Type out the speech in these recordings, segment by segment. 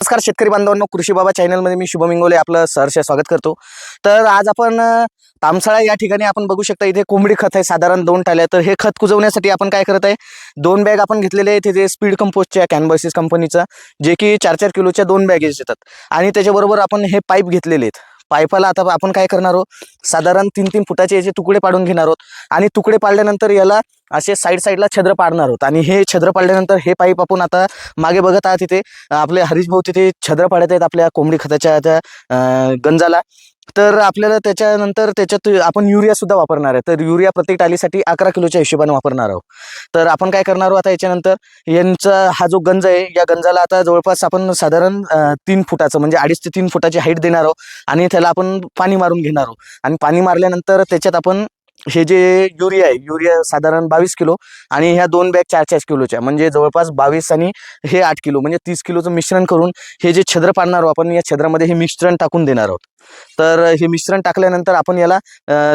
नमस्कार शेतकरी बांधवांनो कृषी बाबा चॅनलमध्ये मी शुभम इंगोले आपलं सहर्ष स्वागत करतो. तर आज आपण तामसाळा या ठिकाणी आपण बघू शकता इथे कोंबडी खत आहे साधारण दोन टाल्या तर हे खत कुजवण्यासाठी आपण काय करत आहे दोन बॅग आपण घेतलेले आहेत तिथे स्पीड कंपोस्टच्या कॅनबसिस कंपनीचा जे की चार चार किलोच्या दोन बॅगेस येतात. आणि त्याच्याबरोबर आपण हे पाईप घेतलेले आहेत. पाईपाला आता आपण काय करणार आहोत साधारण तीन तीन फुटाचे याचे तुकडे पाडून घेणार आहोत. आणि तुकडे पाडल्यानंतर याला असे साईड साईडला छद्र पाडणार आहोत आणि हे छद्र पाडल्यानंतर हे पाईप आपण आता मागे बघत आहात तिथे आपले हरीश भाऊ तिथे छद्र पाडत आहेत आपल्या कोंबडी खताच्या त्या गंजाला. तर आपल्याला त्याच्यानंतर त्याच्यात आपण युरिया सुद्धा वापरणार आहे. तर युरिया प्रत्येक टालीसाठी अकरा किलोच्या हिशोबाने वापरणार आहोत. तर आपण काय करणार आहोत आता याच्यानंतर यांचा हा जो गंज आहे या गंजाला आता जवळपास आपण साधारण तीन फुटाचं म्हणजे अडीच ते तीन फुटाची हाईट देणार आहोत. आणि त्याला आपण पाणी मारून घेणार आहोत. आणि पाणी मारल्यानंतर त्याच्यात आपण हे जे युरिया आहे युरिया साधारण बावीस किलो आणि ह्या दोन बॅग चार चार किलोच्या म्हणजे जवळपास बावीस आणि हे आठ किलो म्हणजे तीस किलोचं मिश्रण करून हे जे छद्र पाडणार आहोत आपण या छद्रामध्ये हे मिश्रण टाकून देणार आहोत. तर हे मिश्रण टाकल्यानंतर आपण याला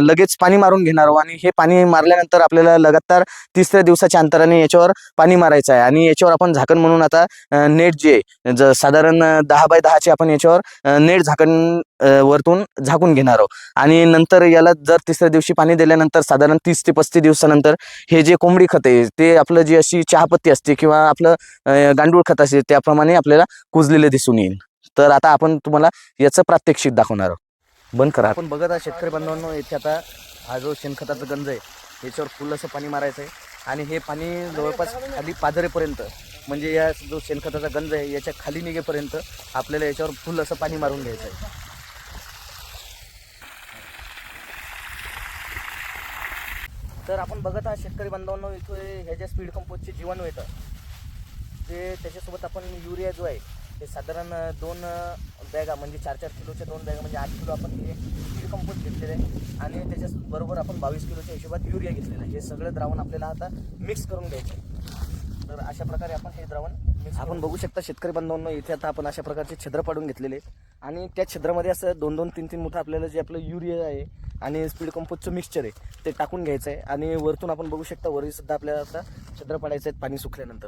लगेच पाणी मारून घेणार आहोत. आणि हे पाणी मारल्यानंतर आपल्याला लगातार तिसऱ्या दिवसाच्या अंतराने याच्यावर पाणी मारायचं आहे. आणि याच्यावर आपण झाकण म्हणून आता नेट जे ज साधारण दहा बाय दहाचे आपण याच्यावर नेट झाकण वरतून झाकून घेणार आहोत. आणि नंतर याला जर तिसऱ्या दिवशी पाणी दिल्यानंतर साधारण तीस ते पस्तीस दिवसानंतर हे जे कोंबडी खत आहे ते आपलं जी अशी चहापत्ती असते किंवा आपलं गांडूळ खत असते त्याप्रमाणे आपल्याला कुजलेले दिसून येईल. तर आता आपण तुम्हाला याचं प्रात्यक्षिक दाखवणार आहोत. बंद करा. आपण बघत आहात शेतकरी बांधवांनो इथे आता हा जो शेणखताचा गंज आहे याच्यावर फुल असं पाणी मारायचं आहे. आणि हे पाणी जवळपास खाली पाजरेपर्यंत म्हणजे या जो शेणखताचा गंज आहे याच्या खाली निघेपर्यंत आपल्याला याच्यावर फुल असं पाणी मारून घ्यायचं आहे. तर आपण बघत आहात शेतकरी बांधवांनो इथे ह्या ज्या स्पीड कंपोजचे जीवाणू येतात. ते त्याच्यासोबत आपण युरिया जो आहे ते साधारण दोन बॅगा म्हणजे चार चार किलोच्या दोन बॅगा म्हणजे आठ किलो आपण हे स्पीड कंपोज घेतलेले आहे. आणि त्याच्याबरोबर आपण बावीस किलोच्या हिशोबात युरिया घेतलेला आहे. हे सगळं द्रावण आपल्याला आता मिक्स करून घ्यायचं आहे. तर अशा प्रकारे आपण हे द्रावण आपण बघू शकता शेतकरी बांधवांनो इथे आता आपण अशा प्रकारचे छिद्र पाडून घेतलेले आणि त्या छिद्रामध्ये असं दोन दोन तीन तीन मोठं आपल्याला जे आपलं युरिया आहे आणि स्पीड कंपोजचं मिक्सचर आहे ते टाकून घ्यायचं आहे. आणि वरतून आपण बघू शकता वरही सुद्धा आपल्याला आता छिद्र पाडायचं आहे पाणी सुकल्यानंतर.